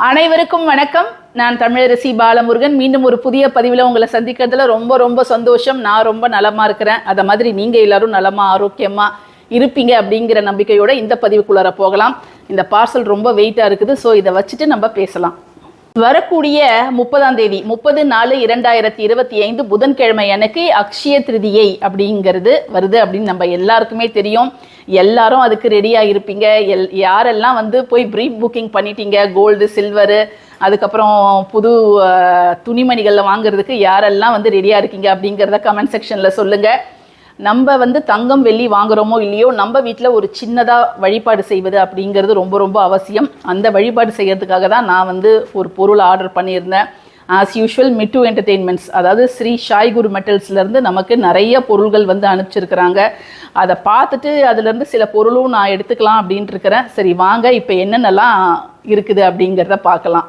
அனைவருக்கும் வணக்கம். நான் தமிழரசி பாலமுருகன். மீண்டும் ஒரு புதிய பதிவில் உங்களை சந்திக்கிறதுல ரொம்ப ரொம்ப சந்தோஷம். நான் ரொம்ப நலமா இருக்கிறேன். அதை மாதிரி நீங்க எல்லாரும் நலமா ஆரோக்கியமா இருப்பீங்க அப்படிங்கிற நம்பிக்கையோட இந்த பதிவுக்குள்ளார போகலாம். இந்த பார்சல் ரொம்ப வெயிட்டா இருக்குது. ஸோ இதை வச்சுட்டு நம்ம பேசலாம். வரக்கூடிய முப்பதாம் தேதி முப்பது நாலு இரண்டாயிரத்தி இருபத்தி ஐந்து புதன்கிழமை அன்னைக்கு அக்ஷய திருதியை அப்படிங்கிறது வருது அப்படின்னு நம்ம எல்லாருக்குமே தெரியும். எல்லாரும் அதுக்கு ரெடியாக இருப்பீங்க. எல் யாரெல்லாம் வந்து போய் ப்ரீ புக்கிங் பண்ணிட்டீங்க? கோல்டு சில்வரு அதுக்கப்புறம் புது துணிமணிகளில் வாங்குறதுக்கு யாரெல்லாம் வந்து ரெடியாக இருக்கீங்க அப்படிங்கிறத கமெண்ட் செக்ஷனில் சொல்லுங்கள் நம்ம வந்து தங்கம் வெள்ளி வாங்குறோமோ இல்லையோ நம்ம வீட்டில் ஒரு சின்னதாக வழிபாடு செய்வது அப்படிங்கிறது ரொம்ப ரொம்ப அவசியம். அந்த வழிபாடு செய்கிறதுக்காக தான் நான் வந்து ஒரு பொருள் ஆர்டர் பண்ணியிருந்தேன். ஆஸ் யூஷுவல் மிட்டு என்டர்டெயின்மெண்ட்ஸ் அதாவது ஸ்ரீ சாய் குரு மெட்டல்ஸ்லேருந்து நமக்கு நிறைய பொருள்கள் வந்து அனுப்பிச்சிருக்கிறாங்க. அதை பார்த்துட்டு அதுலேருந்து சில பொருளும் நான் எடுத்துக்கலாம் அப்படின்ட்டு இருக்கிறேன். சரி வாங்க இப்போ என்னென்னலாம் இருக்குது அப்படிங்கிறத பார்க்கலாம்.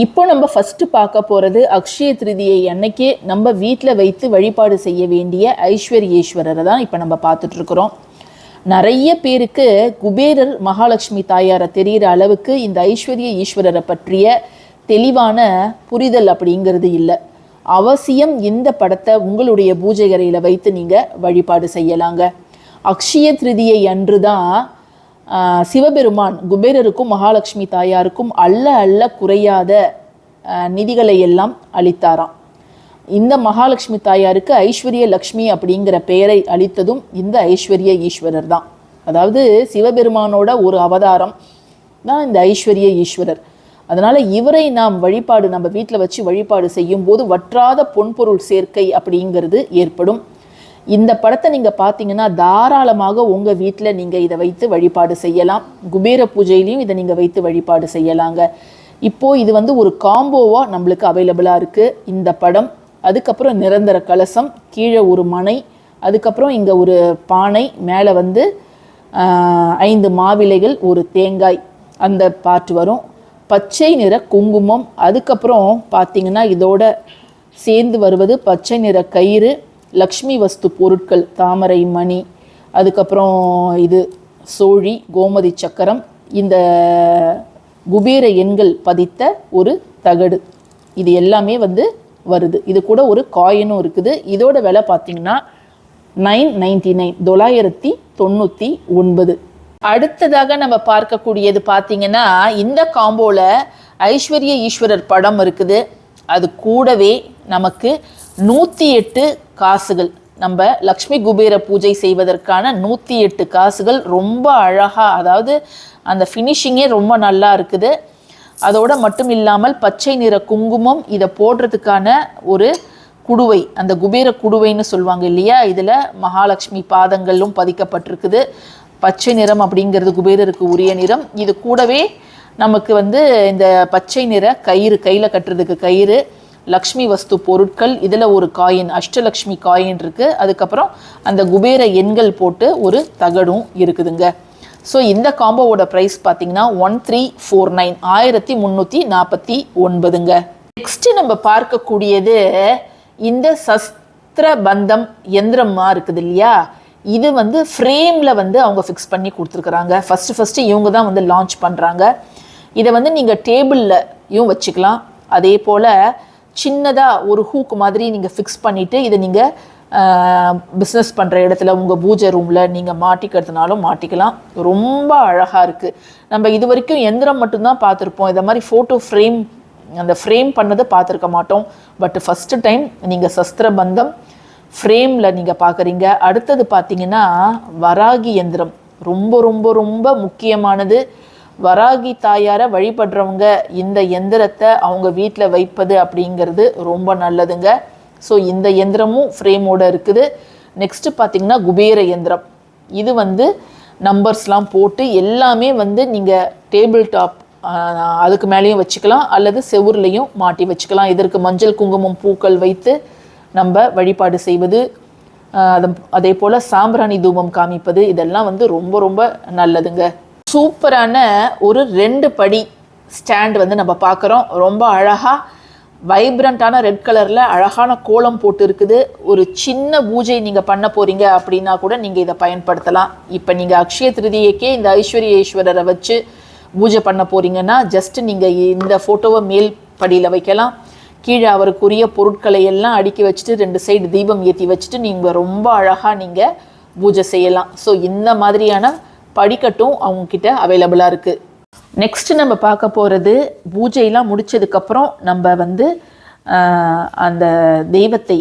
இப்போ நம்ம ஃபஸ்ட்டு பார்க்க போகிறது அக்ஷய திருதியை அன்னைக்கு நம்ம வீட்டில் வைத்து வழிபாடு செய்ய வேண்டிய ஐஸ்வர்யேஸ்வரரை தான் இப்போ நம்ம பார்த்துட்ருக்குறோம் நிறைய பேருக்கு குபேரர் மகாலட்சுமி தாயாரை தெரிகிற அளவுக்கு இந்த ஐஸ்வர்ய ஈஸ்வரரை பற்றிய தெளிவான புரிதல் அப்படிங்கிறது இல்லை. அவசியம் இந்த படத்தை உங்களுடைய பூஜை அறையில் வைத்து நீங்கள் வழிபாடு செய்யலாங்க. அக்ஷய திருதியை அன்று தான் சிவபெருமான் குபேரருக்கும் மகாலட்சுமி தாயாருக்கும் அல்ல அல்ல குறையாத நிதிகளை எல்லாம் அளித்தாராம். இந்த மகாலட்சுமி தாயாருக்கு ஐஸ்வர்ய லக்ஷ்மி அப்படிங்கிற பெயரை அளித்ததும் இந்த ஐஸ்வர்ய ஈஸ்வரர் தான். அதாவது சிவபெருமானோட ஒரு அவதாரம் தான் இந்த ஐஸ்வர்ய ஈஸ்வரர். அதனால இவரை நாம் வழிபாடு நம்ம வீட்டில் வச்சு வழிபாடு செய்யும் போது வற்றாத பொன்பொருள் சேர்க்கை அப்படிங்கிறது ஏற்படும். இந்த படத்தை நீங்கள் பார்த்தீங்கன்னா தாராளமாக உங்கள் வீட்டில் நீங்கள் இதை வைத்து வழிபாடு செய்யலாம். குபேர பூஜையிலையும் இதை நீங்கள் வைத்து வழிபாடு செய்யலாங்க. இப்போது இது வந்து ஒரு காம்போவாக நம்மளுக்கு அவைலபிளாக இருக்குது இந்த படம் அதுக்கப்புறம் நிரந்தர கலசம் கீழே ஒரு மனை அதுக்கப்புறம் இங்கே ஒரு பானை மேலே வந்து ஐந்து மாவிலைகள் ஒரு தேங்காய் அந்த பாட்டு வரும். பச்சை நிற குங்குமம் அதுக்கப்புறம் பார்த்திங்கன்னா இதோட சேர்ந்து வருவது பச்சை நிற கயிறு லக்ஷ்மி வஸ்து பொருட்கள் தாமரை மணி அதுக்கப்புறம் இது சோழி கோமதி சக்கரம் இந்த குபேர எண்கள் பதித்த ஒரு தகடு. இது எல்லாமே வந்து வருது. இது கூட ஒரு காயினும் இருக்குது. இதோட விலை பார்த்தீங்கன்னா நைன் நைன்டி நைன் தொள்ளாயிரத்தி தொண்ணூற்றி ஒன்பது. அடுத்ததாக நம்ம பார்க்கக்கூடியது பார்த்தீங்கன்னா இந்த காம்போவில் ஐஸ்வர்ய ஈஸ்வரர் படம் இருக்குது. அது கூடவே நமக்கு நூற்றி எட்டு காசுகள். நம்ம லக்ஷ்மி குபேர பூஜை செய்வதற்கான நூற்றி எட்டு காசுகள் ரொம்ப அழகாக அதாவது அந்த ஃபினிஷிங்கே ரொம்ப நல்லா இருக்குது. அதோட மட்டும் இல்லாமல் பச்சை நிற குங்குமம் இதை போடுறதுக்கான ஒரு குடுவை அந்த குபேர குடுவைன்னு சொல்லுவாங்க இல்லையா? இதில் மகாலட்சுமி பாதங்களும் பதிக்கப்பட்டிருக்குது. பச்சை நிறம் அப்படிங்கிறது குபேரருக்கு உரிய நிறம். இது கூடவே நமக்கு வந்து இந்த பச்சை நிற கயிறு கையில் கட்டுறதுக்கு கயிறு. லக்ஷ்மி வஸ்து பொருட்கள் இதில் ஒரு காயின் அஷ்டலக்ஷ்மி காயின் இருக்குது அதுக்கப்புறம் அந்த குபேர எண்கள் போட்டு ஒரு தகடும் இருக்குதுங்க. ஸோ இந்த காம்போவோட ப்ரைஸ் பார்த்தீங்கன்னா ஒன் த்ரீ ஃபோர் நைன் ஆயிரத்தி முந்நூற்றி நாற்பத்தி ஒன்பதுங்க. நெக்ஸ்ட் நம்ம பார்க்கக்கூடியது இந்த சஸ்திர பந்தம் எந்திரமா இருக்குது இல்லையா? இது வந்து ஃப்ரேமில் வந்து அவங்க ஃபிக்ஸ் பண்ணி கொடுத்துருக்குறாங்க. ஃபஸ்ட்டு ஃபஸ்ட்டு இவங்க தான் வந்து லான்ச் பண்ணுறாங்க இதை வந்து நீங்கள் டேபிளில் வச்சுக்கலாம். அதே போல் சின்னதாக ஒரு ஹூக் மாதிரி நீங்கள் ஃபிக்ஸ் பண்ணிவிட்டு இதை நீங்கள் பிஸ்னஸ் பண்ணுற இடத்துல உங்கள் பூஜை ரூமில் நீங்கள் மாட்டிக்கிறதுனாலும் மாட்டிக்கலாம். ரொம்ப அழகாக இருக்குது நம்ம இது வரைக்கும் எந்திரம் மட்டும்தான் பார்த்துருப்போம். இதை மாதிரி ஃபோட்டோ ஃப்ரேம் அந்த ஃப்ரேம் பண்ணதை பார்த்துருக்க மாட்டோம். பட் ஃபஸ்ட்டு டைம் நீங்கள் சஸ்திர பந்தம் ஃப்ரேமில் நீங்கள் பார்க்குறீங்க. அடுத்தது பார்த்தீங்கன்னா வராகி எந்திரம். ரொம்ப ரொம்ப ரொம்ப முக்கியமானது. வராகி தாயாரை வழிபடுறவங்க இந்த எந்திரத்தை அவங்க வீட்டில் வைப்பது அப்படிங்கிறது ரொம்ப நல்லதுங்க. ஸோ இந்த எந்திரமும் ஃப்ரேமோட இருக்குது. நெக்ஸ்ட்டு பார்த்தீங்கன்னா குபேர எந்திரம். இது வந்து நம்பர்ஸ்லாம் போட்டு எல்லாமே வந்து நீங்கள் டேபிள் டாப் அதுக்கு மேலேயும் வச்சுக்கலாம். அல்லது செவுர்லேயும் மாட்டி வச்சுக்கலாம். இதற்கு மஞ்சள் குங்குமம் பூக்கள் வைத்து நம்ம வழிபாடு செய்வது அதை அதே போல் சாம்பிராணி தூபம் காமிப்பது இதெல்லாம் வந்து ரொம்ப ரொம்ப நல்லதுங்க. சூப்பரான ஒரு ரெண்டு படி ஸ்டாண்ட் வந்து நம்ம பார்க்குறோம். ரொம்ப அழகாக வைப்ரண்ட்டான ரெட் கலரில் அழகான கோலம் போட்டு இருக்குது ஒரு சின்ன பூஜை நீங்கள் பண்ண போகிறீங்க அப்படின்னா கூட நீங்கள் இதை பயன்படுத்தலாம். இப்போ நீங்கள் அக்ஷய திருதியைக்கே இந்த ஐஸ்வர்யேஸ்வரரை வச்சு பூஜை பண்ண போகிறீங்கன்னா ஜஸ்ட் நீங்கள் இந்த ஃபோட்டோவை மேல் படியில் வைக்கலாம். கீழே அவருக்குரிய பொருட்களை எல்லாம் அடுக்கி வச்சுட்டு ரெண்டு சைடு தீபம் ஏற்றி வச்சுட்டு நீங்கள் ரொம்ப அழகாக நீங்கள் பூஜை செய்யலாம். ஸோ இந்த மாதிரியான படிக்கட்டும் அவங்கக்கிட்ட அவைலபிளாக இருக்குது நெக்ஸ்ட் நம்ம பார்க்க போகிறது பூஜையெல்லாம் முடித்ததுக்கப்புறம் நம்ம வந்து அந்த தெய்வத்தை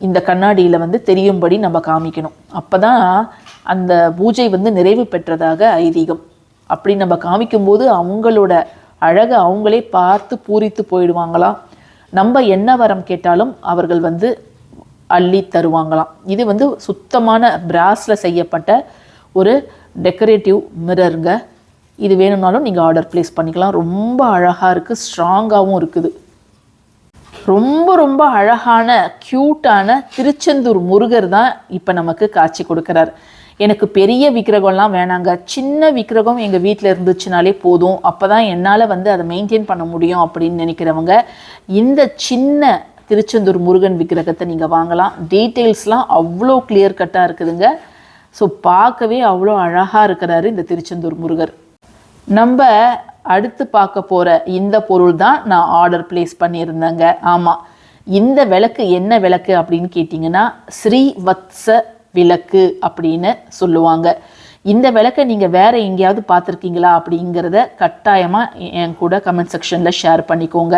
இந்த கண்ணாடியில் வந்து தெரியும்படி நம்ம காமிக்கணும். அப்போ தான் அந்த பூஜை வந்து நிறைவு பெற்றதாக ஐதீகம். அப்படி நம்ம காமிக்கும்போது அவங்களோட அழகை அவங்களே பார்த்து பூரித்து போயிடுவாங்களாம் நம்ம என்ன வரம் கேட்டாலும் அவர்கள் வந்து அள்ளி தருவாங்களாம். இது வந்து சுத்தமான பிராஸில் செய்யப்பட்ட ஒரு டெக்கரேட்டிவ் மிரருங்க இது வேணும்னாலும் நீங்கள் ஆர்டர் ப்ளேஸ் பண்ணிக்கலாம். ரொம்ப அழகாக இருக்குது ஸ்ட்ராங்காகவும் இருக்குது. ரொம்ப ரொம்ப அழகான க்யூட்டான திருச்செந்தூர் முருகர் தான் இப்போ நமக்கு காட்சி கொடுக்குறார். எனக்கு பெரிய விக்கிரகம்லாம் வேணாங்க. சின்ன விக்கிரகம் எங்கள் வீட்டில் இருந்துச்சுனாலே போதும். அப்போ தான் என்னால் வந்து அதை மெயின்டைன் பண்ண முடியும் அப்படின்னு நினைக்கிறவங்க இந்த சின்ன திருச்செந்தூர் முருகன் விக்கிரகத்தை நீங்கள் வாங்கலாம். டீட்டெயில்ஸ்லாம் அவ்வளோ கிளியர் கட்டாக இருக்குதுங்க. ஸோ பார்க்கவே அவ்வளோ அழகாக இருக்கிறாரு இந்த திருச்செந்தூர் முருகர். நம்ம அடுத்து பார்க்க போகிற இந்த பொருள் தான் நான் ஆர்டர் ப்ளேஸ் பண்ணியிருந்தேங்க. ஆமாம் இந்த விளக்கு என்ன விளக்கு அப்படின்னு கேட்டிங்கன்னா ஸ்ரீவத்ச விளக்கு அப்படின்னு சொல்லுவாங்க. இந்த விளக்கை நீங்கள் வேறு எங்கேயாவது பார்த்துருக்கீங்களா அப்படிங்கிறத கட்டாயமாக என் கூட கமெண்ட் செக்ஷனில் ஷேர் பண்ணிக்கோங்க.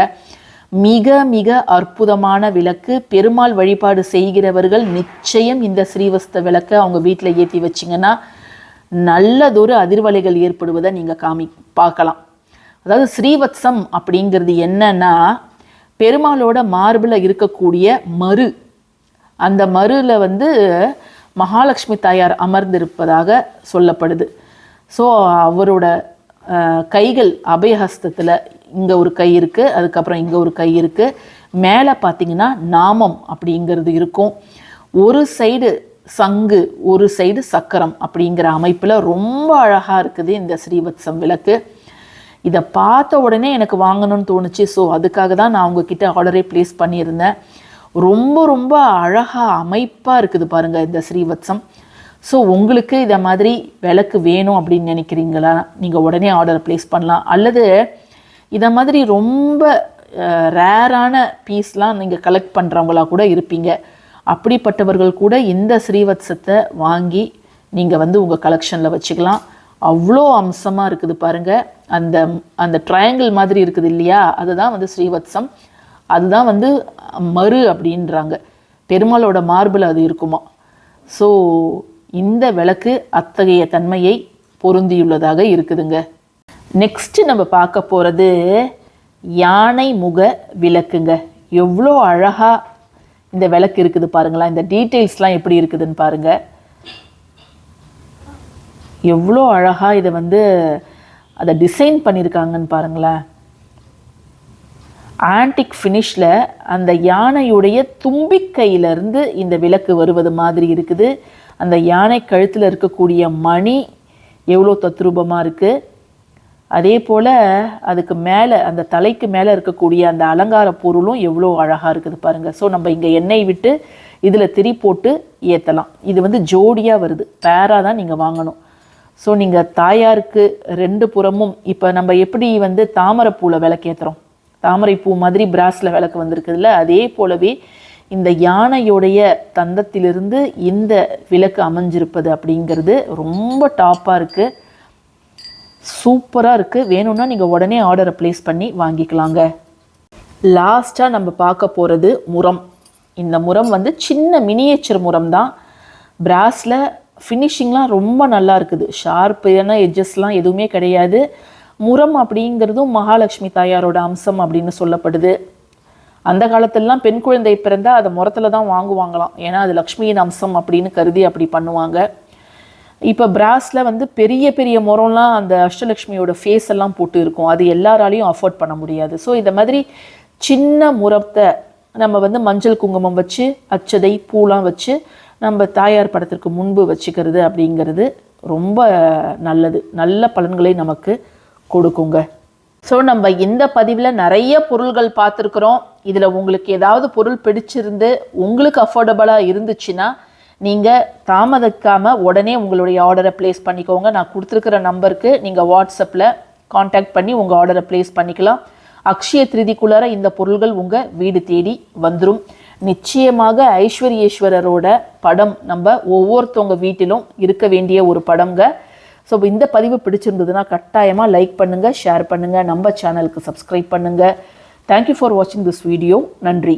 மிக மிக அற்புதமான விளக்கு பெருமாள் வழிபாடு செய்கிறவர்கள் நிச்சயம் இந்த ஸ்ரீவஸ்த விளக்கை அவங்க வீட்டில் ஏற்றி வச்சிங்கன்னா நல்லதொரு அதிர்வலைகள் ஏற்படுவதை நீங்கள் காமி பார்க்கலாம். அதாவது ஸ்ரீவத்சம் அப்படிங்கிறது என்னன்னா பெருமாளோட மார்பில் இருக்கக்கூடிய மறு அந்த மருல வந்து மகாலட்சுமி தாயார் அமர்ந்திருப்பதாக சொல்லப்படுது. ஸோ அவரோட கைகள் அபயஹஸ்தத்தில் இங்கே ஒரு கை இருக்குது அதுக்கப்புறம் இங்கே ஒரு கை இருக்குது மேலே பார்த்தீங்கன்னா நாமம் அப்படிங்கிறது இருக்கும். ஒரு சைடு சங்கு ஒரு சைடு சக்கரம் அப்படிங்கிற அமைப்பில் ரொம்ப அழகாக இருக்குது இந்த ஸ்ரீவத்சம் விளக்கு. இதை பார்த்த உடனே எனக்கு வாங்கணும்னு தோணுச்சு. ஸோ அதுக்காக தான் நான் உங்ககிட்ட ஆர்டரே ப்ளேஸ் பண்ணியிருந்தேன். ரொம்ப ரொம்ப அழகாக அமைப்பாக இருக்குது பாருங்கள் இந்த ஸ்ரீவத்சம். ஸோ உங்களுக்கு இதை மாதிரி விளக்கு வேணும் அப்படின்னு நினைக்கிறீங்களா? நீங்கள் உடனே ஆர்டர் ப்ளேஸ் பண்ணலாம். அல்லது இதை மாதிரி ரொம்ப ரேரான பீஸ்லாம் நீங்கள் கலெக்ட் பண்ணுறவங்களா கூட இருப்பீங்க. அப்படிப்பட்டவர்கள் கூட இந்த ஸ்ரீவத்சத்தை வாங்கி நீங்கள் வந்து உங்கள் கலெக்ஷனில் வச்சுக்கலாம். அவ்வளோ அம்சமாக இருக்குது பாருங்கள் அந்த அந்த ட்ரையாங்கிள் மாதிரி இருக்குது இல்லையா? அதுதான் வந்து ஸ்ரீவத்சம். அதுதான் வந்து மறு அப்படின்றாங்க. பெருமாளோட மார்பில் அது இருக்குமா? ஸோ இந்த விளக்கு அத்தகைய தன்மையை பொருந்தியுள்ளதாக இருக்குதுங்க. நெக்ஸ்ட்டு நம்ம பார்க்க போகிறது யானை முக விளக்குங்க. எவ்வளோ அழகாக இந்த விளக்கு இருக்குது பாருங்களா இந்த டீட்டெயில்ஸ்லாம் எப்படி இருக்குதுன்னு பாருங்கள் எவ்வளோ அழகாக இதை வந்து அதை டிசைன் பண்ணியிருக்காங்கன்னு பாருங்களேன். ஆன்டிக் ஃபினிஷில் அந்த யானையுடைய தும்பிக்கையிலேருந்து இந்த விளக்கு வருவது மாதிரி இருக்குது. அந்த யானை கழுத்தில் இருக்கக்கூடிய மணி எவ்வளோ தத்ரூபமாக இருக்குது அதே போல் அதுக்கு மேலே அந்த தலைக்கு மேலே இருக்கக்கூடிய அந்த அலங்கார பொருளும் எவ்வளோ அழகாக இருக்குது பாருங்கள் ஸோ நம்ம இங்கே எண்ணெய் விட்டு இதில் திரி போட்டு ஏற்றலாம் இது வந்து ஜோடியாக வருது. பேராக தான் நீங்கள் வாங்கணும். ஸோ நீங்கள் தாயாருக்கு ரெண்டு புறமும் இப்போ நம்ம எப்படி வந்து தாமரைப்பூவில் விளக்கேற்றுறோம் தாமரைப்பூ மாதிரி பிராஸில் விளக்கு வந்திருக்குதுல்ல அதே போலவே இந்த யானையுடைய தந்தத்திலிருந்து இந்த விளக்கு அமைஞ்சிருப்பது அப்படிங்கிறது ரொம்ப டாப்பாக இருக்குது சூப்பராக இருக்குது வேணும்னா நீங்கள் உடனே ஆர்டரை ப்ளேஸ் பண்ணி வாங்கிக்கலாங்க. லாஸ்ட்டாக நம்ம பார்க்க போகிறது முரம். இந்த முரம் வந்து சின்ன மினியேச்சர் முரம் தான். பிராஸில் ஃபினிஷிங்லாம் ரொம்ப நல்லா இருக்குது. ஷார்ப்பான எட்ஜஸ்லாம் எதுவுமே கிடையாது. முரம் அப்படிங்கிறதும் மகாலட்சுமி தாயாரோட அம்சம் அப்படின்னு சொல்லப்படுது. அந்த காலத்திலலாம் பெண் குழந்தை பிறந்தால் அதை முரத்தில் தான் வாங்குவாங்களாம். ஏன்னா அது லக்ஷ்மியின் அம்சம் அப்படின்னு கருதி அப்படி பண்ணுவாங்க. இப்போ பிராஸில் வந்து பெரிய பெரிய முறம்லாம் அந்த அஷ்டலக்ஷ்மியோட ஃபேஸ் எல்லாம் போட்டு இருக்கும். அது எல்லாராலையும் அஃபோர்ட் பண்ண முடியாது. ஸோ இந்த மாதிரி சின்ன முறத்தை நம்ம வந்து மஞ்சள் குங்குமம் வச்சு அச்சதை பூலாம் வச்சு நம்ம தாயார் படத்திற்கு முன்பு வச்சுக்கிறது அப்படிங்கிறது ரொம்ப நல்லது. நல்ல பலன்களை நமக்கு கொடுக்குங்க. ஸோ நம்ம இந்த பதிவில் நிறைய பொருள்கள் பார்த்துருக்குறோம். இதில் உங்களுக்கு ஏதாவது பொருள் பிடிச்சிருந்து உங்களுக்கு அஃபோர்டபுளாக இருந்துச்சுன்னா நீங்கள் தாமதிக்காமல் உடனே உங்களுடைய ஆர்டரை ப்ளேஸ் பண்ணிக்கோங்க. நான் கொடுத்துருக்கிற நம்பருக்கு நீங்கள் வாட்ஸ்அப்பில் காண்டாக்ட் பண்ணி உங்கள் ஆர்டரை ப்ளேஸ் பண்ணிக்கலாம். அக்ஷய திருதிக்குள்ளார இந்த பொருள்கள் உங்கள் வீடு தேடி வந்துடும் நிச்சயமாக ஐஸ்வர்யேஸ்வரரோட படம் நம்ம ஒவ்வொருத்தவங்க வீட்டிலும் இருக்க வேண்டிய ஒரு படம்ங்க. ஸோ இந்த பதிவு பிடிச்சிருந்ததுன்னா கட்டாயமாக லைக் பண்ணுங்கள் ஷேர் பண்ணுங்கள் நம்ம சேனலுக்கு சப்ஸ்கிரைப் பண்ணுங்கள் தேங்க்யூ ஃபார் வாட்சிங் திஸ் வீடியோ நன்றி.